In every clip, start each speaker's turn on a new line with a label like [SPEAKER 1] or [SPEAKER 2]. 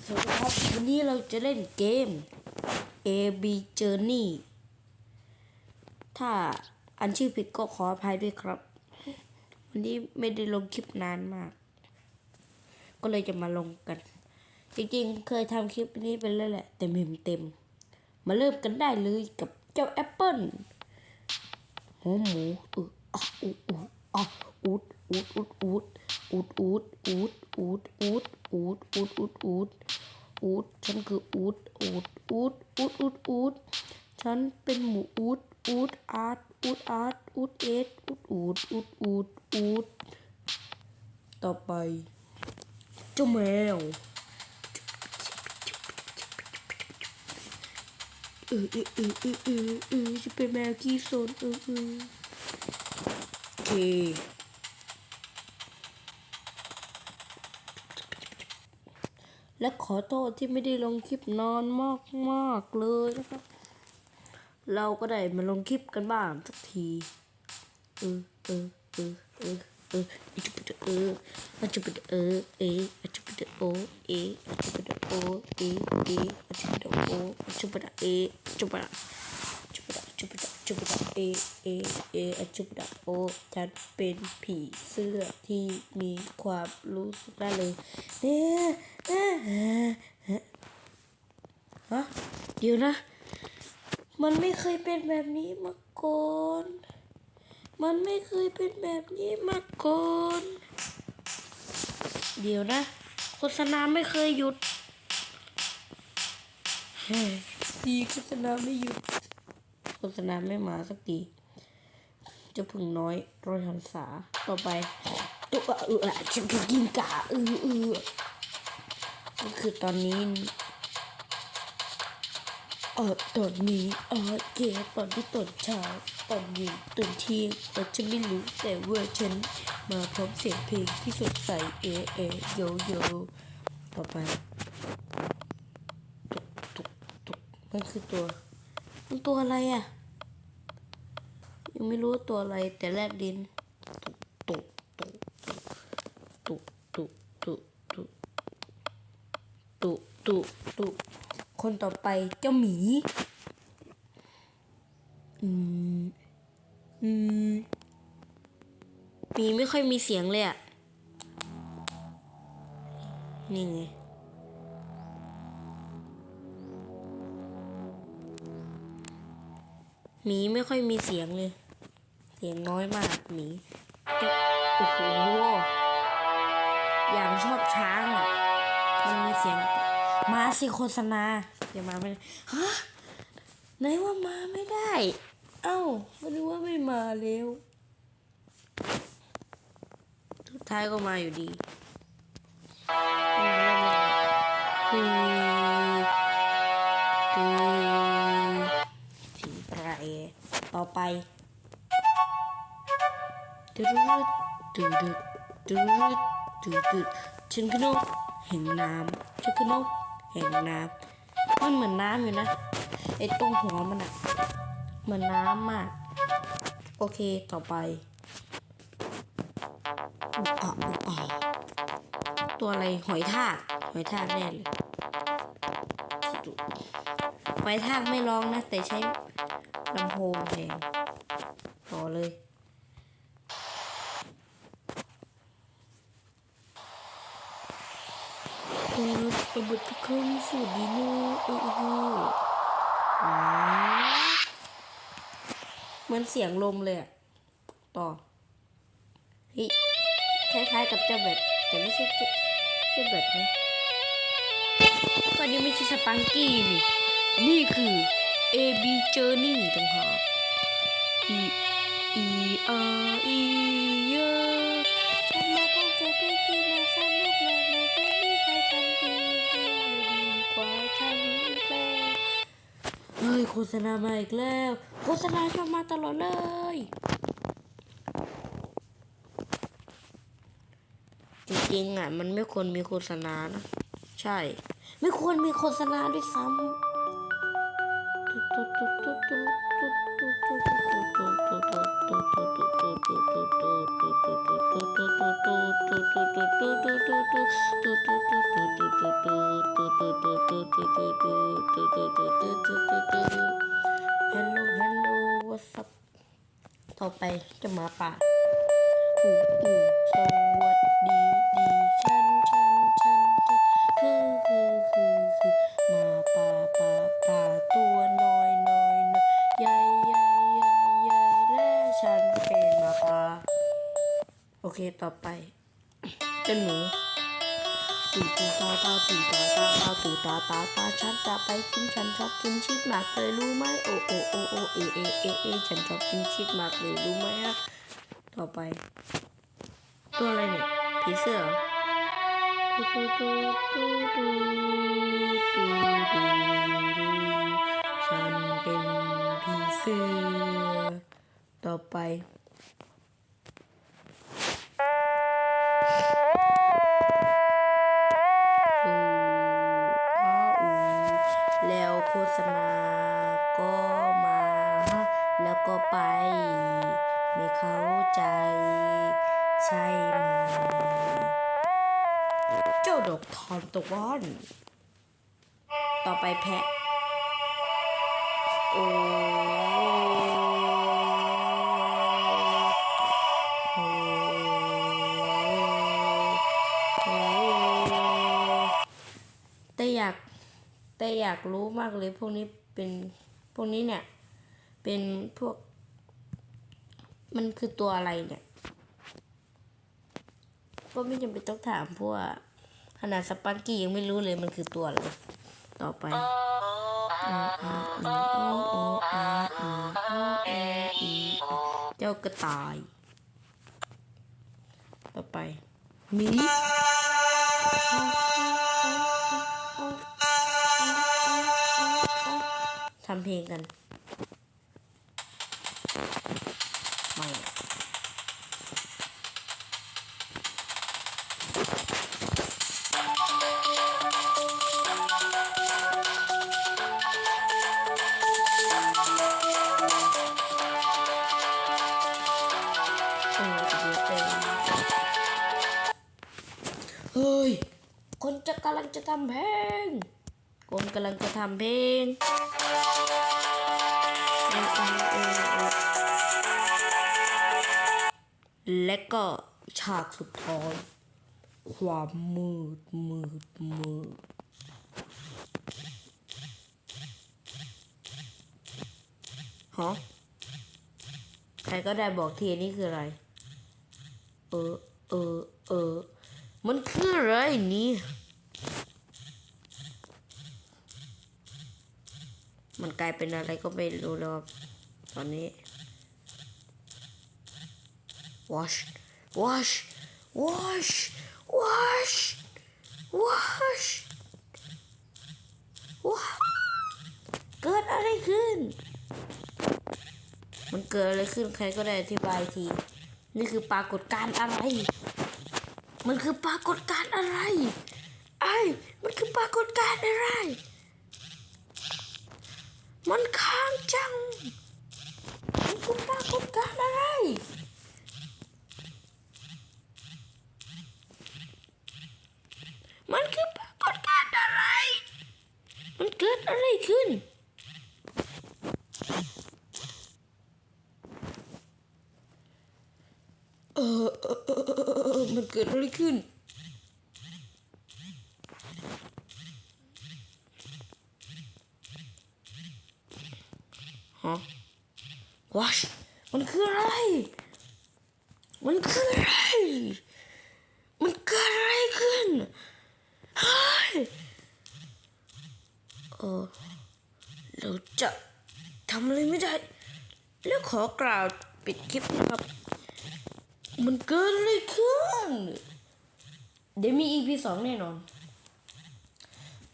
[SPEAKER 1] สวัสดีครับวันนี้เราจะเล่นเกม A B Journey ถ้าอันชื่อผิดก็ขออภัยด้วยครับ วันนี้ไม่ได้ลงคลิปนานมาก ก็เลยจะมาลงกัน จริงๆ เคยทำคลิปนี้ไปแล้วแหละ แต่ไม่เต็ม มาเริ่มกันได้เลยกับเจ้าแอปเปิลหมูหมูอออะอูดอูดอะอูดอูดอูดอูดอูดอูดอูด อูดอูดอูดอูดอูดอูดอูดฉันคืออูดอูดอูดอูดอูดอูดฉันเป็นหมูอูดอูดอาร์ตอูดอาร์ตอูดเอสอูดอูดอูดอูดอูดต่อไปเจ้าแมวเออเออเออเออเออจะเป็นแมวขี้สนเออเออโอเค และขอโทษที่ไม่ได้ลงคลิปนอนมากมากเลยนะครับ เราก็ได้มาลงคลิปกันบ้างสักทีเออเออเออเออเอออาจจะเป็นเอออาจจะเป็นเออเออาจจะเป็นโอเออาจจะเป็นโอเอเออาจจะเป็นโออาจจะเป็นเออาจจะเป็นจุบดาจุบดา จุบดาเอเอเออจจะเป็นโอฉันเป็นผีเสื้อที่มีความรู้สึกได้เลยเนี่ยฮะเดี๋ยวนะ มันไม่เคยเป็นแบบนี้มาก่อนมันไม่เคยเป็นแบบนี้มาก่อนเดี๋ยวนะ โฆษณาไม่เคยหยุดฮ้ยดีโฆษณาไม่หยุด โฆษณาไม่มาสักทีจะพึงน้อยรอยหันษาต่อไปตัวเออฉันกินกาเออเออก็คือตอนนี้เออตอนนี้เออเกตอนที่ตอนเช้าตอนเย็นตอนเที่ยงแต่ฉันไม่รู้แต่ว่าฉันมาพร้อมเสียงเพลงที่สดใสเอเอโยโยต่อไปตุกตุกตุกมันคือตัว มันตัวอะไรอะ ยังไม่รู้ตัวอะไรแต่แรกดินตุกตุกตุกตุกตุกตุกตุกตุกตุกคนต่อไปเจ้าหมี อืม อืมหมีไม่ค่อยมีเสียงเลยอะ นี่ไง หมีไม่ค่อยมีเสียงเลย เสียงน้อยมากหมีแต่โอ้โหอย่างชอบช้างอะมันมีเสียงมาสิโฆษณาอย่ามาไม่ได้ฮะไหนว่ามาไม่ได้ เอ้าไม่รู้ว่าไม่มาเร็วสุดท้ายก็มาอยู่ดีมัน ต่อไปตืดตืดตืดดตืดฉันคือนกแห่งน้ำฉันคือนกแห่งน้ำมันเหมือนน้ำอยู่นะไอ้ตรงหัวมันอะเหมือนน้ำมาก โอเคต่อไปอุอะอุอะตัวอะไรหอยทากหอยทากแน่เลยหอยทากไม่ร้องนะแต่ใช้ ลำโพงแทนต่อเลยโอ้ยสวัสดีครับสวัสดีนะเออเออเหมือนเสียงลมเลยอะต่อเฮ้ยคล้ายๆกับเจ้าแบทแต่ไม่ใช่เจ้าเจ้าแบทนะก็นี่ไม่ใช่สปังกี้นี่ นี่คือ A B Journey ต่างหาก E E R E เยอะฉันมาพบเจอพี่ที่มาสนุกเลยไม่เคยมีใครทำดีดีกว่าฉันอีกแล้วเฮ้ยโฆษณามาอีกแล้ว โฆษณาชอบมาตลอดเลยจริงๆอะมันไม่ควรมีโฆษณานะ ใช่ ไม่ควรมีโฆษณาด้วยซ้ำ ฮัลโหลฮัลโหล what's up ต่อไปจะมาป่าอู ตู่ตู่ตาตาตู่ตาตาตาตูตาตาตาฉันจะไปกินฉันชอบกินชีสมากเลยรู้ไหมโอโอโอโอเอเอเอเอฉันชอบกินชีสมากเลยรู้ไหมฮะต่อไป ตัวอะไรเนี่ยผีเสื้อเหรอตูตูตูตูตูตูตู ก็ไป ไม่เข้าใจ ใช่ไหม เจ้าดอกทานตะวันต่อไปแพะโอ้โอ้โอ้แต่อยากแต่อยากรู้มากเลยพวกนี้เป็นพวกนี้เนี่ย เป็นพวก มันคือตัวอะไรเนี่ยก็ไม่จำเป็นต้องถามเพราะว่าขนาดสปันกี้ยังไม่รู้เลยมันคือตัวอะไร ต่อไปเจ้ากระต่าย ต่อไปมีทำเพลงกัน จะกำลังจะทำเพลงคนกำลังจะทำเพลงและก็ฉากสุดท้ายความมืดมืดมืดฮะใครก็ได้บอกทีนี่คืออะไร เออเออเออมันคืออะไรนี่ มันกลายเป็นอะไรก็ไม่รู้แล้วตอนนี้ wash wash wash wash wash ว้าเกิดอะไรขึ้น มันเกิดอะไรขึ้นใครก็ได้อธิบายที นี่คือปรากฏการณ์อะไร มันคือปรากฏการณ์อะไร ไอ้ มันคือปรากฏการณ์อะไร มันค้างจังมันคือปรากฏการณ์อะไร มันคือปรากฏการณ์อะไร มันเกิดอะไรขึ้นเออเออเออเออเออมันเกิดอะไรขึ้น วัชมันคืออะไร มันคืออะไร มันเกิดอะไรขึ้นเฮ้ยเออเราจะทำอะไรไม่ได้ แล้วขอกล่าวปิดคลิปนะครับ มันเกิดอะไรขึ้น เดี๋ยวมี EP สองแน่นอน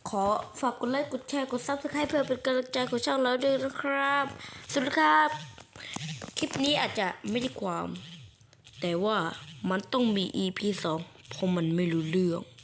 [SPEAKER 1] ขอฝากกดไลค์ กดแชร์ กด Subscribe เพื่อเป็นกำลังใจของช่องเราด้วยนะครับ สวัสดีครับ คลิปนี้อาจจะไม่ได้ความ แต่ว่ามันต้องมี EP สองเพราะมันไม่รู้เรื่อง